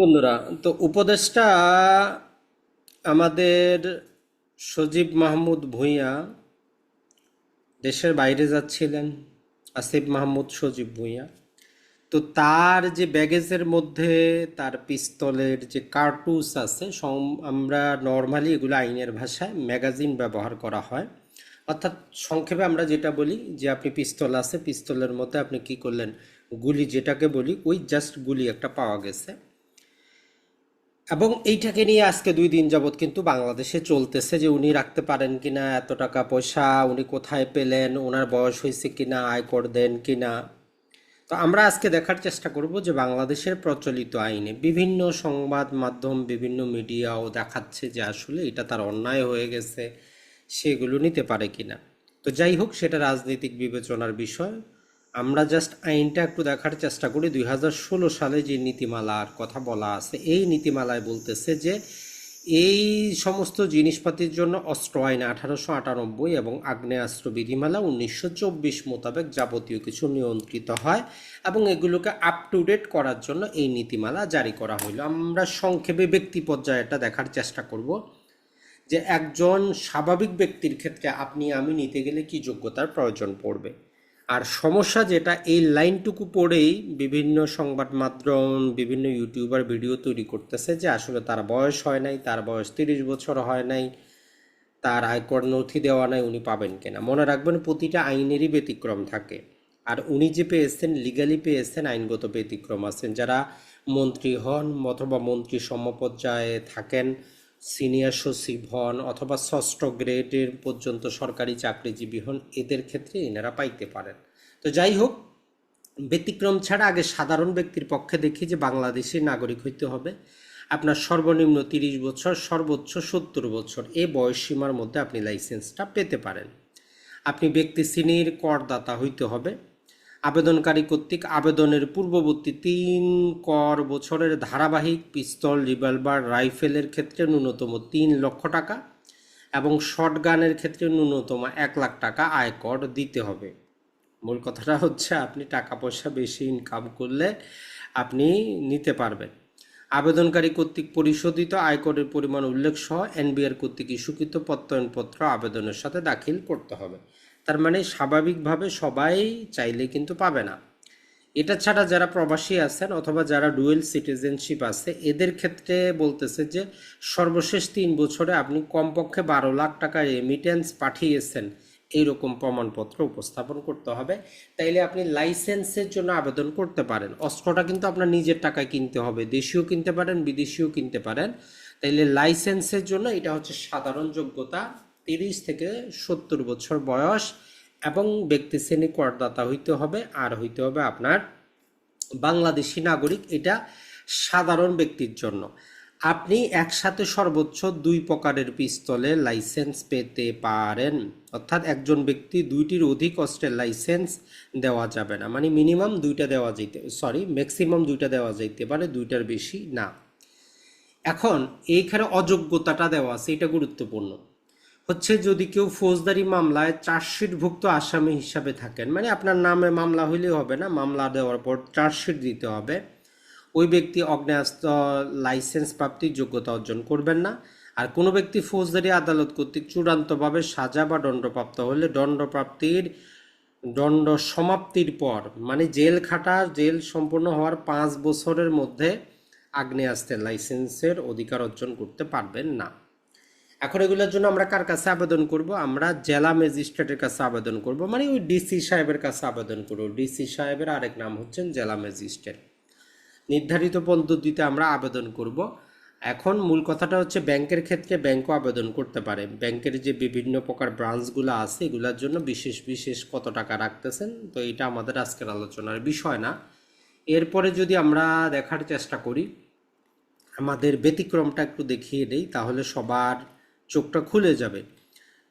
বন্ধুরা। তো উপদেশটা আমাদের সজীব মাহমুদ ভূঁইয়া দেশের বাইরে যাচ্ছিলেন, আসিফ মাহমুদ সজীব ভূঁইয়া। তো তার যে ব্যাগেজের মধ্যে তার পিস্তলের যে কার্টুস আছে আমরা নর্মালি এগুলো আইনের ভাষায় ম্যাগাজিন ব্যবহার করা হয়। অর্থাৎ সংক্ষেপে আমরা যেটা বলি যে আপনি পিস্তল আছে, পিস্তলের মধ্যে আপনি কি করলেন? গুলি যেটাকে বলি, ওই জাস্ট গুলি একটা পাওয়া গেছে। এবং এইটাকে নিয়ে আজকে দুই দিন যাবৎ কিন্তু বাংলাদেশে চলতেছে যে উনি রাখতে পারেন কিনা, এত টাকা পয়সা, উনি কোথায় পেলেন, ওনার বয়স হয়েছে কিনা আয়কর দেন কিনা। তো আমরা আজকে দেখার চেষ্টা করব যে বাংলাদেশের প্রচলিত আইনে বিভিন্ন সংবাদ মাধ্যম, বিভিন্ন মিডিয়াও দেখাচ্ছে যে আসলে এটা তার অন্যায় হয়ে গেছে, সেগুলো নিতে পারে কিনা। তো যাই হোক, সেটা রাজনৈতিক বিবেচনার বিষয়। আমরা জাস্ট আইনটা একটু দেখার চেষ্টা করি। দুই হাজার ষোলো সালে যে নীতিমালার কথা বলা আছে, এই নীতিমালায় বলতেছে যে এই সমস্ত জিনিসপাতির জন্য অস্ত্র আইন আঠারোশো আটানব্বই এবং আগ্নেয়াস্ত্র বিধিমালা উনিশশো চব্বিশ মোতাবেক যাবতীয় কিছু নিয়ন্ত্রিত হয় এবং এগুলোকে আপ টু ডেট করার জন্য এই নীতিমালা জারি করা হইল। আমরা সংক্ষেপে ব্যক্তি পর্যায়ে এটা দেখার চেষ্টা করব যে একজন স্বাভাবিক ব্যক্তির ক্ষেত্রে আপনি আমি নিতে গেলে কি যোগ্যতার প্রয়োজন পড়বে। আর সমস্যা যেটা, এই লাইনটুকু পড়েই বিভিন্ন সংবাদ মাধ্যম, বিভিন্ন ইউটিউবার ভিডিও তৈরি করতেছে যে আসলে তার বয়স হয় নাই, তার বয়স তিরিশ বছর হয় নাই, তার আয়কর নথি দেওয়া নাই, উনি পাবেন কিনা? মনে রাখবেন প্রতিটা আইনেরই ব্যতিক্রম থাকে। আর উনি যে পেয়েছেন লিগালি পেয়েছেন, আইনগত ব্যতিক্রম আছেন। যারা মন্ত্রী হন অথবা মন্ত্রী সমপর্যায়ে থাকেন সিনিয়র সচিব হন অথবা ষষ্ঠ গ্রেডের পর্যন্ত সরকারি চাকরিজীবী হন, এদের ক্ষেত্রে এনারা পাইতে পারেন। তো যাই হোক, ব্যতিক্রম ছাড়া আগে সাধারণ ব্যক্তির পক্ষে দেখি যে বাংলাদেশি নাগরিক হইতে হবে। আপনার সর্বনিম্ন তিরিশ বছর, সর্বোচ্চ সত্তর বছর এ বয়স সীমার মধ্যে আপনি লাইসেন্সটা পেতে পারেন। আপনি ব্যক্তি শ্রেণির করদাতা হইতে হবে। আবেদনকারী কর্তৃক আবেদনের পূর্ববর্তী তিন কর বছরের ধারাবাহিক পিস্তল, রিভলভার, রাইফেলের ক্ষেত্রে ন্যূনতম তিন লক্ষ টাকা এবং শটগানের ক্ষেত্রে ন্যূনতম এক লাখ টাকা আয়কর দিতে হবে। মূল কথাটা হচ্ছে আপনি টাকা পয়সা বেশি ইনকাম করলে আপনি নিতে পারবেন। আবেদনকারী কর্তৃক পরিশোধিত আয়করের পরিমাণ উল্লেখ সহ এনবিআর কর্তৃক ইস্যুকৃত প্রত্যয়নপত্র আবেদনের সাথে দাখিল করতে হবে। তার মানে স্বাভাবিকভাবে সবাই চাইলে কিন্তু পাবে না। এটা ছাড়া যারা প্রবাসী আছেন অথবা যারা ডুয়েল সিটিজেনশিপ আছে, এদের ক্ষেত্রে বলতেছে যে সর্বশেষ তিন বছরে আপনি কমপক্ষে বারো লাখ টাকা রেমিটেন্স পাঠিয়েছেন, এইরকম প্রমাণপত্র উপস্থাপন করতে হবে। তাইলে আপনি লাইসেন্সের জন্য আবেদন করতে পারেন। অস্ত্রটা কিন্তু আপনার নিজের টাকায় কিনতে হবে, দেশীয় কিনতে পারেন বিদেশিও কিনতে পারেন। তাইলে লাইসেন্সের জন্য এটা হচ্ছে সাধারণ যোগ্যতা তিরিশ থেকে সত্তর বছর বয়স এবং ব্যক্তি শ্রেণি করদাতা হইতে হবে, আর হইতে হবে আপনার বাংলাদেশি নাগরিক। এটা সাধারণ ব্যক্তির জন্য। আপনি একসাথে সর্বোচ্চ দুই প্রকারের পিস্তলের লাইসেন্স পেতে পারেন। অর্থাৎ একজন ব্যক্তি দুইটির অধিক অস্ত্রের লাইসেন্স দেওয়া যাবে না। মানে মিনিমাম দুইটা দেওয়া যাইতে, সরি, ম্যাক্সিমাম দুইটা দেওয়া যাইতে পারে, দুইটার বেশি না। এখন এইখানে অযোগ্যতাটা দেওয়া আছে, এটা গুরুত্বপূর্ণ। হচ্ছে যদি কেউ ফৌজদারি মামলায় চার্জশিটভুক্ত আসামি হিসাবে থাকেন মানে আপনার নামে মামলা হইলেও হবে না, মামলা দেওয়ার পর চার্জশিট দিতে হবে। ওই ব্যক্তি অগ্নেয়াস্ত্র লাইসেন্স প্রাপ্তির যোগ্যতা অর্জন করবেন না। আর কোনো ব্যক্তি ফৌজদারি আদালত কর্তৃক চূড়ান্তভাবে সাজা বা দণ্ডপ্রাপ্ত হলে দণ্ডপ্রাপ্তির, দণ্ড সমাপ্তির পর মানে জেল খাটা, জেল সম্পূর্ণ হওয়ার পাঁচ বছরের মধ্যে আগ্নেয়াস্ত্রের লাইসেন্সের অধিকার অর্জন করতে পারবেন না। এখন এগুলোর জন্য আমরা কার কাছে আবেদন করব? আমরা জেলা ম্যাজিস্ট্রেটের কাছে আবেদন করব মানে ওই ডিসি সাহেবের কাছে আবেদন করব। ডিসি সাহেবের আরেক নাম হচ্ছেন জেলা ম্যাজিস্ট্রেট। নির্ধারিত পদ্ধতিতে আমরা আবেদন করব। এখন মূল কথাটা হচ্ছে ব্যাংকের ক্ষেত্রে ব্যাংকও আবেদন করতে পারে। ব্যাংকের যে বিভিন্ন প্রকার ব্রাঞ্চগুলো আছে, এগুলোর জন্য বিশেষ বিশেষ কত টাকা রাখতেছেন, তো এটা আমাদের আজকের আলোচনার বিষয় না। এরপরে যদি আমরা দেখার চেষ্টা করি, আমাদের ব্যতিক্রমটা একটু দেখিয়ে দেই, তাহলে সবার চোখটা খুলে যাবে।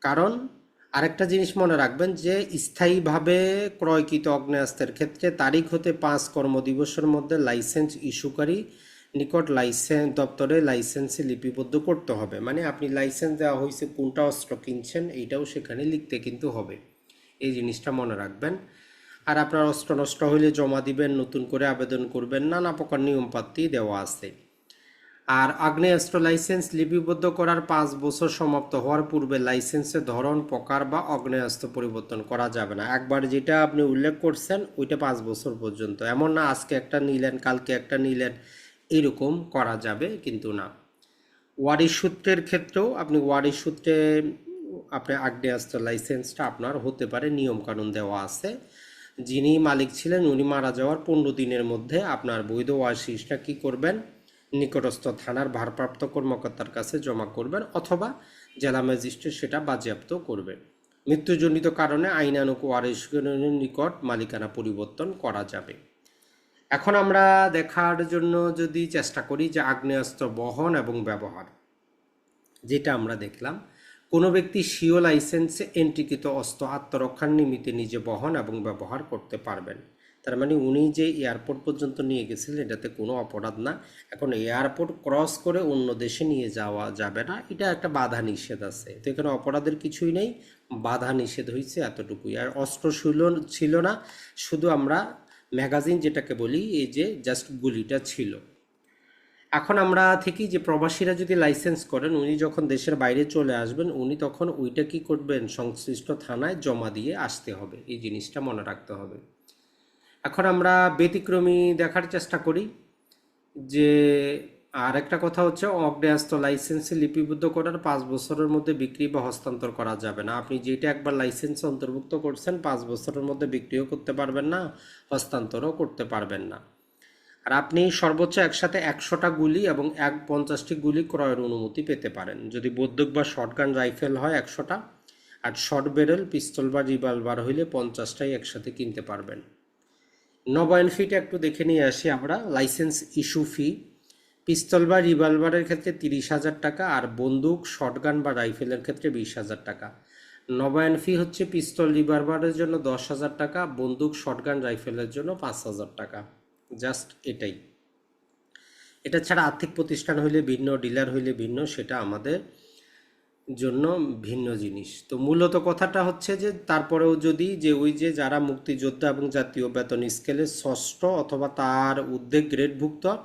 কারণ আরেকটা জিনিস মনে রাখবেন যে, স্থায়ীভাবে ক্রয়কৃত অগ্নেয়াস্ত্রের ক্ষেত্রে তারিখ হতে পাঁচ কর্মদিবসের মধ্যে লাইসেন্স ইস্যুকারী নিকট লাইসেন্স দপ্তরে লাইসেন্সে লিপিবদ্ধ করতে হবে। মানে আপনি লাইসেন্স দেওয়া হয়েছে, কোনটা অস্ত্র কিনছেন, এইটাও সেখানে লিখতে কিন্তু হবে। এই জিনিসটা মনে রাখবেন। আর আপনার অস্ত্র নষ্ট হলে জমা দিবেন, নতুন করে আবেদন করবেন, নানা প্রকার নিয়মপাতি দেওয়া আছে। আর আগ্নেয়াস্ত্র লাইসেন্স লিপিবদ্ধ করার পাঁচ বছর সমাপ্ত হওয়ার পূর্বে লাইসেন্সের ধরন, প্রকার বা আগ্নেয়াস্ত্র পরিবর্তন করা যাবে না। একবার যেটা আপনি উল্লেখ করছেন, ওইটা পাঁচ বছর পর্যন্ত। এমন না, আজকে একটা নিলেন, কালকে একটা নিলেন, এরকম করা যাবে কিন্তু না। ওয়ারিশ সূত্রের ক্ষেত্রেও আপনি ওয়ারিশ সূত্রে আপনি আগ্নেয়াস্ত্র লাইসেন্সটা আপনার হতে পারে, নিয়মকানুন দেওয়া আছে। যিনি মালিক ছিলেন, উনি মারা যাওয়ার পনেরো দিনের মধ্যে আপনার বৈধ ওয়ারিশটা কী করবেন? নিকটস্থ থানার ভারপ্রাপ্ত কর্মকর্তার কাছে জমা করবেন অথবা জেলা ম্যাজিস্ট্রেট সেটা বাজেয়াপ্ত করবে। মৃত্যুজনিত কারণে আইনানুক ওয়ারিশগণের নিকট মালিকানা পরিবর্তন করা যাবে। এখন আমরা দেখার জন্য যদি চেষ্টা করি যে আগ্নেয়াস্ত্র বহন এবং ব্যবহার, যেটা আমরা দেখলাম, কোনো ব্যক্তি সিও লাইসেন্সে এন্ট্রিকৃত অস্ত্র আত্মরক্ষার নিমিত্তে নিজে বহন এবং ব্যবহার করতে পারবেন। তার মানে উনি যে এয়ারপোর্ট পর্যন্ত নিয়ে গেছিলেন, এটাতে কোনো অপরাধ না। এখন এয়ারপোর্ট ক্রস করে অন্য দেশে নিয়ে যাওয়া যাবে না, এটা একটা বাধা নিষেধ আছে। তো এখানে অপরাধের কিছুই নেই বাধা নিষেধ হয়েছে এতটুকুই। আর অস্ত্র ছিল ছিল না, শুধু আমরা ম্যাগাজিন যেটাকে বলি, এই যে জাস্ট গুলিটা ছিল। এখন আমরা থেকে যে প্রবাসীরা যদি লাইসেন্স করেন, উনি যখন দেশের বাইরে চলে আসবেন, উনি তখন ওইটা কি করবেন? সংশ্লিষ্ট থানায় জমা দিয়ে আসতে হবে। এই জিনিসটা মনে রাখতে হবে। এখন আমরা ব্যতিক্রমী দেখার চেষ্টা করি যে আর একটা কথা হচ্ছে অগ্নেয়াস্ত্র লাইসেন্সে লিপিবদ্ধ করার পাঁচ বছরের মধ্যে বিক্রি বা হস্তান্তর করা যাবে না। আপনি যেটা একবার লাইসেন্সে অন্তর্ভুক্ত করছেন, পাঁচ বছরের মধ্যে বিক্রিও করতে পারবেন না, হস্তান্তরও করতে পারবেন না। আর আপনি সর্বোচ্চ একসাথে একশোটা গুলি এবং এক পঞ্চাশটি গুলি ক্রয়ের অনুমতি পেতে পারেন। যদি বন্দুক বা শর্টগান রাইফেল হয় একশোটা, আর শর্ট বেরেল পিস্তল বা রিভলভার হইলে পঞ্চাশটাই একসাথে কিনতে পারবেন। নবায়ন ফিটা একটু দেখে নিয়ে আসি আমরা। লাইসেন্স ইস্যু ফি পিস্তল বা রিভলভারের ক্ষেত্রে তিরিশ হাজার টাকা আর বন্দুক শর্টগান বা রাইফেলের ক্ষেত্রে বিশ হাজার টাকা। নবায়ন ফি হচ্ছে পিস্তল রিভলভারের জন্য দশ হাজার টাকা, বন্দুক শর্টগান রাইফেলের জন্য পাঁচ হাজার টাকা। জাস্ট এটাই। এটা ছাড়া আর্থিক প্রতিষ্ঠান হইলে ভিন্ন ডিলার হইলে ভিন্ন, সেটা আমাদের জন্য ভিন্ন জিনিস। তো মূলত কথাটা হচ্ছে যে, তারপরেও যদি যে ওই যে যারা মুক্তিযোদ্ধা এবং জাতীয় বেতন স্কেলে ষষ্ঠ অথবা তার উদ্যোগ গ্রেডভুক্ত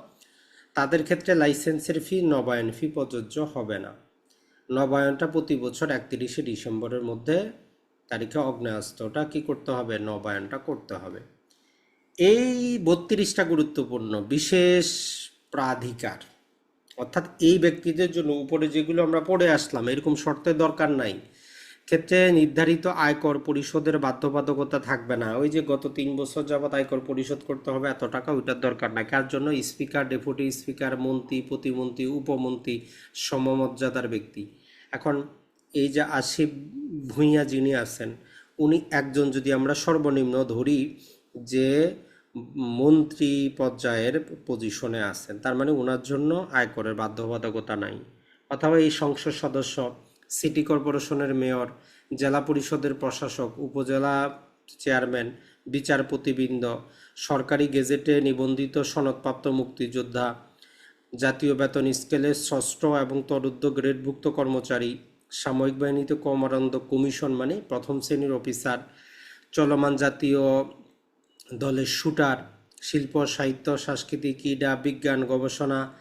তাদের ক্ষেত্রে লাইসেন্সের ফি নবায়ন ফি প্রযোজ্য হবে না। নবায়নটা প্রতি বছর একত্রিশে ডিসেম্বরের মধ্যে তারিখে অগ্নেয়াস্ত্রটা কি করতে হবে? নবায়নটা করতে হবে। এই বত্রিশটা গুরুত্বপূর্ণ, বিশেষ প্রাধিকার। অর্থাৎ এই ব্যক্তিদের জন্য উপরে যেগুলো আমরা পড়ে আসলাম, এরকম শর্তের দরকার নাই। ক্ষেত্রে নির্ধারিত আয়কর পরিশোধের বাধ্যবাধকতা থাকবে না। ওই যে গত তিন বছর যাবৎ আয়কর পরিশোধ করতে হবে, এত টাকা ওইটার দরকার নাই। কার জন্য? স্পিকার, ডেপুটি স্পিকার, মন্ত্রী, প্রতিমন্ত্রী, উপমন্ত্রী, সমমর্যাদার ব্যক্তি। এখন এই যে আসিফ ভূঁইয়া যিনি আছেন, উনি একজন যদি আমরা সর্বনিম্ন ধরি যে মন্ত্রী পর্যায়ের পজিশনে আছেন। তার মানে ওনার জন্য আয়করের বাধ্যবাধকতা নাই। অথবা এই সংসদ সদস্য সিটি কর্পোরেশনের মেয়র জেলা পরিষদের প্রশাসক, উপজেলা চেয়ারম্যান বিচারপতিবৃন্দ, সরকারি গেজেটে নিবন্ধিত সনদপ্রাপ্ত মুক্তিযোদ্ধা, জাতীয় বেতন স্কেলের ষষ্ঠ এবং তরুদ্ধ গ্রেডভুক্ত কর্মচারী, সাময়িক বাহিনীতে কমারন্দ কমিশন মানে প্রথম শ্রেণির অফিসার চলমান জাতীয় দলের শুটার, শিল্প, সাহিত্য সংস্কৃতি ক্রীড়া, বিজ্ঞান, গবেষণা,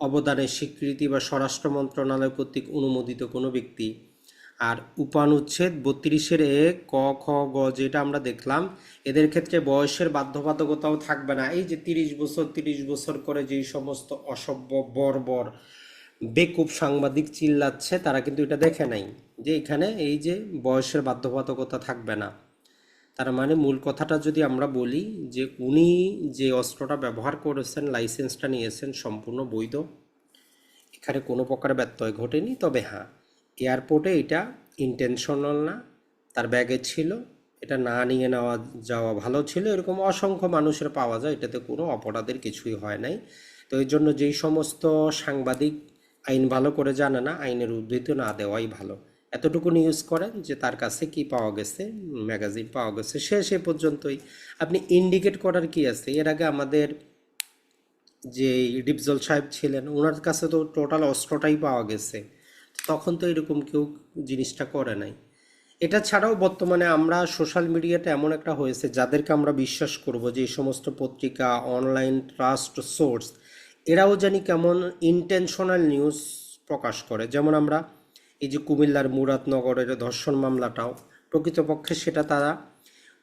অবদানের স্বীকৃতি বা স্বরাষ্ট্র মন্ত্রণালয় কর্তৃক অনুমোদিত কোনো ব্যক্তি। আর উপানুচ্ছেদ বত্রিশের এ, ক, খ, গ যেটা আমরা দেখলাম, এদের ক্ষেত্রে বয়সের বাধ্যবাধকতাও থাকবে না। এই যে তিরিশ বছর তিরিশ বছর করে যেই সমস্ত অসভ্য, বর্বর, বেকুব সাংবাদিক চিল্লাচ্ছে, তারা কিন্তু এটা দেখে নাই যে এখানে এই যে বয়সের বাধ্যবাধকতা থাকবে না। তার মানে মূল কথাটা যদি আমরা বলি যে উনি যে অস্ত্রটা ব্যবহার করেছেন, লাইসেন্সটা নিয়েছেন সম্পূর্ণ বৈধ, এখানে কোনো প্রকার ব্যত্যয় ঘটেনি, তবে হ্যাঁ এয়ারপোর্টে এটা ইন্টেনশনাল না, তার ব্যাগে ছিল, এটা না নিয়ে নেওয়া, যাওয়া ভালো ছিল, এরকম অসংখ্য মানুষের পাওয়া যায়, এটাতে কোনো অপরাধের কিছুই হয় নাই। তো এই জন্য যেই সমস্ত সাংবাদিক আইন ভালো করে জানে না, আইনের উদ্ধৃতি না দেওয়াই ভালো। এতটুকু ইউজ করেন যে তার কাছে কি পাওয়া গেছে ম্যাগাজিন পাওয়া গেছে সে সে পর্যন্তই। আপনি ইন্ডিকেট করার কি আছে? এর আগে আমাদের যে ডিপজল সাহেব ছিলেন ওনার কাছে তো টোটাল অস্ত্রটাই পাওয়া গেছে। তখন তো এরকম কেউ জিনিসটা করে নাই। এটা ছাড়াও বর্তমানে আমরা সোশ্যাল মিডিয়াটা এমন একটা হয়েছে, যাদেরকে আমরা বিশ্বাস করব যে এই সমস্ত পত্রিকা অনলাইন ট্রাস্ট সোর্স এরাও জানি কেমন ইন্টেনশনাল নিউজ প্রকাশ করে। যেমন আমরা এই যে কুমিল্লার মুরাদনগরের ধর্ষণ মামলাটাও, প্রকৃতপক্ষে সেটা তারা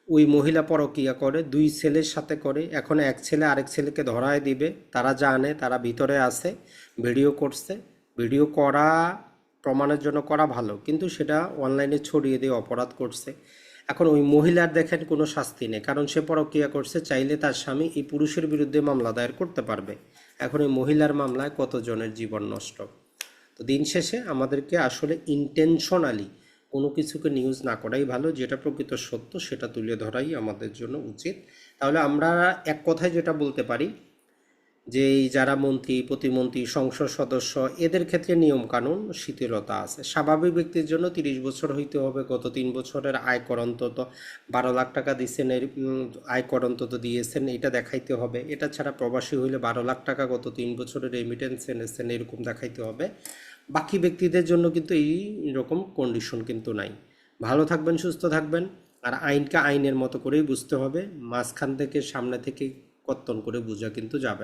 ওই মহিলা পরকিয়া করে, দুই ছেলের সাথে করে, এখন এক ছেলে আরেক ছেলেকে ধরায় দিবে, তারা জানে, তারা ভিতরে আছে, ভিডিও করছে, ভিডিও করা, প্রমাণের জন্য করা ভালো, কিন্তু সেটা অনলাইনে ছড়িয়ে দিয়ে অপরাধ করছে। এখন ওই মহিলার দেখেন কোনো শাস্তি নেই, কারণ সে পরকিয়া করছে, চাইলে তার স্বামী এই পুরুষের বিরুদ্ধে মামলা দায়ের করতে পারবে। এখন ওই মহিলার মামলায় কতজনের জীবন নষ্ট? দিন শেষে আমাদেরকে আসলে ইন্টেনশনালি কোনো কিছুকে নিউজ না করাই ভালো, যেটা প্রকৃত সত্য সেটা তুলে ধরাই আমাদের জন্য উচিত। তাহলে আমরা এক কথায় যেটা বলতে পারি, যে এই যারা মন্ত্রী, প্রতিমন্ত্রী, সংসদ সদস্য, এদের ক্ষেত্রে নিয়ম কানুন শিথিলতা আছে। স্বাভাবিক ব্যক্তির জন্য তিরিশ বছর হইতে হবে, গত তিন বছরের আয়কর অন্তত বারো লাখ টাকা দিচ্ছেন এর আয়কর অন্তত দিয়েছেন, এটা দেখাইতে হবে। এটা ছাড়া প্রবাসী হইলে বারো লাখ টাকা গত তিন বছরের রেমিটেন্স এনেছেন, এরকম দেখাইতে হবে। বাকি ব্যক্তিদের জন্য কিন্তু এই রকম কন্ডিশন কিন্তু নাই। ভালো থাকবেন, সুস্থ থাকবেন, আর আইনকে আইনের মতো করেই বুঝতে হবে। মাঝখান থেকে সামনে থেকে কর্তন করে বোঝা কিন্তু যাবে না।